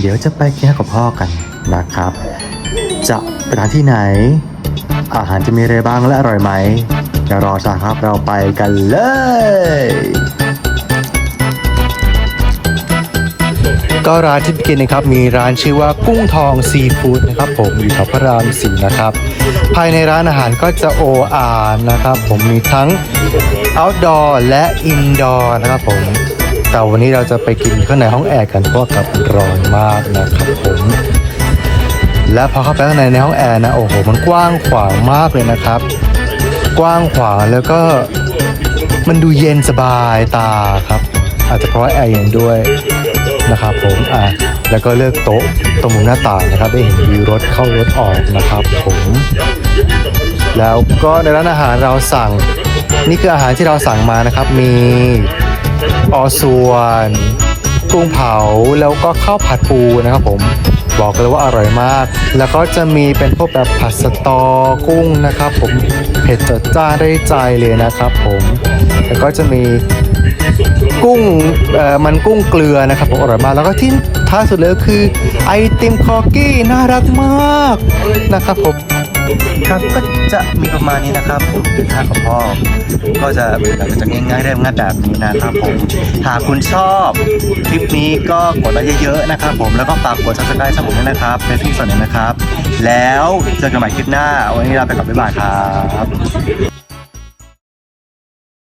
เดี๋ยวจะไปกินข้าวกับพ่อกันนะครับ จะไปทานที่ไหน อาหารจะมีอะไรบ้างและอร่อยไหมอย่ารอช้าครับเราไปกันเลยก็ร้านที่ไปกินนะครับมีร้านชื่อว่ากุ้งทองซีฟู้ดนะครับผมอยู่แถวพระรามสี่นะครับ ภายในร้านอาหารก็จะโออานะครับผมมีทั้ง outdoor และ indoor นะครับผม แต่วันนี้เราจะไปกินข้างในห้องแอร์กันเพราะว่ากับร้อนมากนะครับผม และพอเข้าไปข้างในในห้องแอร์นะโอ้โหมันกว้างขวางมากเลยนะครับ กว้างขวางแล้วก็มันดูเย็นสบายตาครับ อาจจะเพราะแอร์เย็นด้วยนะครับผมอะแล้วก็เลือกโต๊ะตรงมุมหน้าต่างนะครับ ได้เห็นวิวรถเข้ารถออกนะครับผม แล้วก็ในร้านอาหารเราสั่ง นี่คืออาหารที่เราสั่งมานะครับ มี ออส่วนกุ้งเผาแล้วก็ข้าวผัดปูนะครับผม บอกเลยว่าอร่อยมาก แล้วก็จะมีเป็นพวกแบบผัดสตอกุ้งนะครับ ผมเผ็ดจัดจ้านได้ใจเลยนะครับ ผมแล้วก็จะมีกุ้งเอ่อมันกุ้งเกลือนะครับผมอร่อยมากแล้วก็ที่ท้าสุดเลยคือไอติมคอกี้น่ารักมากนะครับผม ครับก็จะมีประมาณนี้นะครับผมเป็นท่าของพ่อ ก็จะจะง่ายๆเริ่มง่ายแบบนี้นะครับผมหากคุณชอบคลิปนี้ก็กดไลค์เยอะๆนะครับ ผมแล้วก็ฝากกดซับสไครต์ช่องผมด้วยนะครับเป็นที่ส่วนหนึ่งนะครับ แล้วเจอกันใหม่คลิปหน้าวันนี้ลาไปก่อนบ๊ายบายครับ